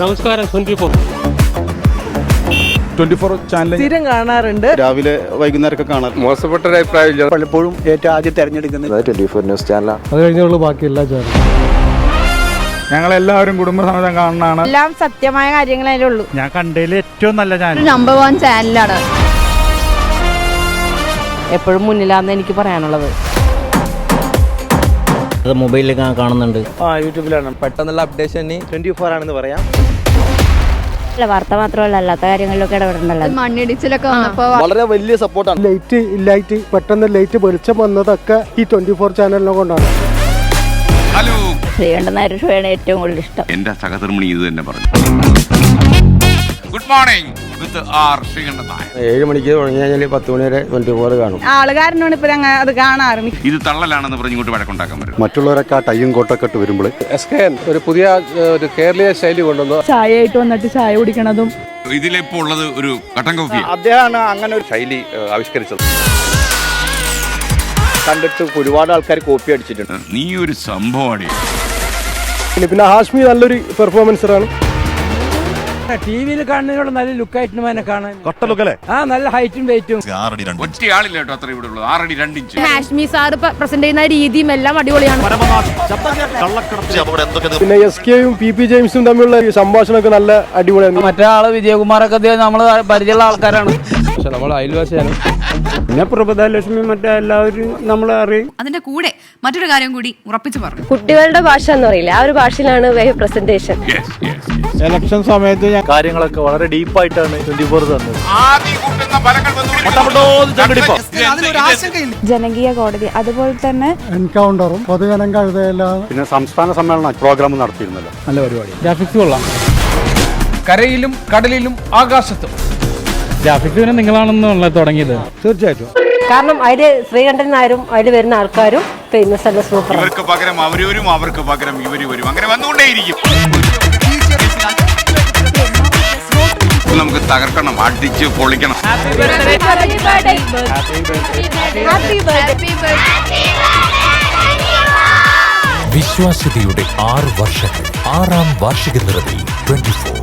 നമസ്കാരം twenty four twenty four channel സ്ഥിരം കാണാറുണ്ട്. രാവിലെ വൈകുന്നേരമൊക്കെ കാണാം മോശപ്പെട്ട ഒരു അഭിപ്രായമില്ല പലപ്പോഴും ഏറ്റവും ആദ്യം തിരഞ്ഞെടുക്കുന്നത് ട്വന്റി ഫോർ ന്യൂസ് ചാനലാണ് അത് കഴിഞ്ഞുള്ള ബാക്കി എല്ലാ ചാനലും ഞങ്ങളെല്ലാവരും കുടുംബസമേതം കാണുന്നതാണ്. എല്ലാം സത്യമായ കാര്യങ്ങളേ ഉള്ളൂ. ഞാൻ കണ്ടതിൽ ഏറ്റവും നല്ല ചാനൽ നമ്പർ വൺ ചാനലാണ് എപ്പോഴും മുന്നിലാന്ന് എനിക്ക് പറയാനുള്ളത്. അത് മൊബൈലിൽ കാണുന്നുണ്ട്. ആ യൂട്യൂബിലാണ്. പെട്ടെന്നുള്ള അപ്ഡേഷൻ ട്വന്റി ഫോർ ആണെന്ന് പറയാം. വാർത്ത മാത്രമല്ല അല്ലാത്ത കാര്യങ്ങളിലൊക്കെ ഇടപെടണ്ടല്ലോ. മണ്ണിടിച്ചിലൊക്കെ വന്നപ്പോ വളരെ വലിയ സപ്പോർട്ടാണ് ലൈറ്റ് ഇല്ലായിട്ട് പെട്ടെന്ന് ലൈറ്റ് വെളിച്ചം വന്നതൊക്കെ ഈ ട്വന്റി ഫോർ ചാനലിനെ കൊണ്ടാണ്. ഹലോ ശ്രീകണ്ഠനായ ഷോയാണ് ഏറ്റവും കൂടുതൽ ഇഷ്ടം. എന്റെ സഹധർമ്മിണി ഇത് തന്നെ പറഞ്ഞു. Good morning with R Sreekandan Nair ഏഴ് മണിക്ക് തുടങ്ങി കഴിഞ്ഞാൽ പത്ത് മണി വരെ ട്വന്റി ഫോർ കാണും. ആളുകാരനാണ് ഇപ്പൊ അത് കാണാറ് ഇത് തള്ളലാണെന്ന് പറഞ്ഞ് ഇങ്ങോട്ട് വഴക്കുണ്ടാക്കാൻ വരും മറ്റുള്ളവരൊക്കെ ആ ടൈം കോട്ടൊക്കെ ഇട്ട് വരുമ്പോൾ എസ് കെ ഒരു പുതിയ ഒരു കേരളീയ ശൈലി കൊണ്ടുവന്നു. ചായ ആയിട്ട് വന്നിട്ട് ചായ കുടിക്കണതും. ഇതിലിപ്പോ ഉള്ളത് ഒരു കട്ടൻ കോഫി അദ്ദേഹമാണ് അങ്ങനെ ഒരു ശൈലി ആവിഷ്കരിച്ചത്. കണ്ടിട്ട് ഒരുപാട് ആൾക്കാർ കോപ്പി അടിച്ചിട്ടുണ്ട്. നീ ഒരു സംഭവമാണ് പിന്നെ ഹാഷ്മി നല്ലൊരു പെർഫോമൻസറാണ് ടി വിയിൽ കാണുന്നതിനോട് നല്ല ലുക്കായിട്ട് എന്നെ കാണാൻ. കൊട്ടലുക്കല്ലേ ആ നല്ല ഹൈറ്റും വെയിറ്റും ഒറ്റ ആളില്ല കേട്ടോ അത്ര ഇവിടെ ഉള്ളത് ആറടി രണ്ട് ഇഞ്ച് ഹാഷ്മി സാർ പ്രസന്റ് ചെയ്യുന്ന രീതിയും എല്ലാം അടിപൊളിയാണ്. പിന്നെ എസ് കെയും പി പി ജെയിംസും തമ്മിലുള്ള സംഭാഷണൊക്കെ സംഭാഷണമൊക്കെ നല്ല അടിപൊളിയാണ്. മറ്റേ ആൾ വിജയകുമാറൊക്കെ നമ്മൾ പരിചയമുള്ള ആൾക്കാരാണ്? പക്ഷെ നമ്മൾ അയൽവാസിയാണ്. പിന്നെ പ്രഭദാലക്ഷ്മി മറ്റേ എല്ലാവരും നമ്മളെ അറിയും. അതിന്റെ കൂടെ മറ്റൊരു കാര്യം കൂടി ഉറപ്പിച്ചു പറഞ്ഞു കുട്ടികളുടെ ഭാഷ എന്ന് പറയില്ല? ആ ഒരു ഭാഷയിലാണ് പ്രസന്റേഷൻ. ഇലക്ഷൻ സമയത്ത് ഞാൻ കാര്യങ്ങളൊക്കെ വളരെ ഡീപ്പായിട്ടാണ് ട്വന്റി ഫോർ തന്നത്. ജനകീയ കോടതി അതുപോലെ തന്നെ എൻകൗണ്ടറും പൊതുജനം കഴുതയെല്ലാം. പിന്നെ സംസ്ഥാന സമ്മേളന പ്രോഗ്രാം നടത്തിയിരുന്നല്ലോ. നല്ല പരിപാടി. ഗ്രാഫിക്സ് കൊള്ളാം. കരയിലും കടലിലും ആകാശത്തും. ഗ്രാഫിക്സ് പിന്നെ നിങ്ങളാണെന്നുള്ള തുടങ്ങിയത്. തീർച്ചയായിട്ടും. കാരണം അതിൽ ശ്രീകണ്ഠൻ നായരും അതിൽ വരുന്ന ആൾക്കാരും ഫേമസ് അല്ല സൂപ്പർ ഇവർക്ക് പകരം അവരവരും അവർക്ക് പകരം ഇവർ വരും. അങ്ങനെ വന്നുകൊണ്ടേയിരിക്കും. നമുക്ക് തകർക്കണം അടിച്ച് പൊളിക്കണം. വിശ്വാസ്യതയുടെ ആറ് വർഷങ്ങൾ ആറാം വാർഷിക നിറവിൽ ട്വന്റി ഫോർ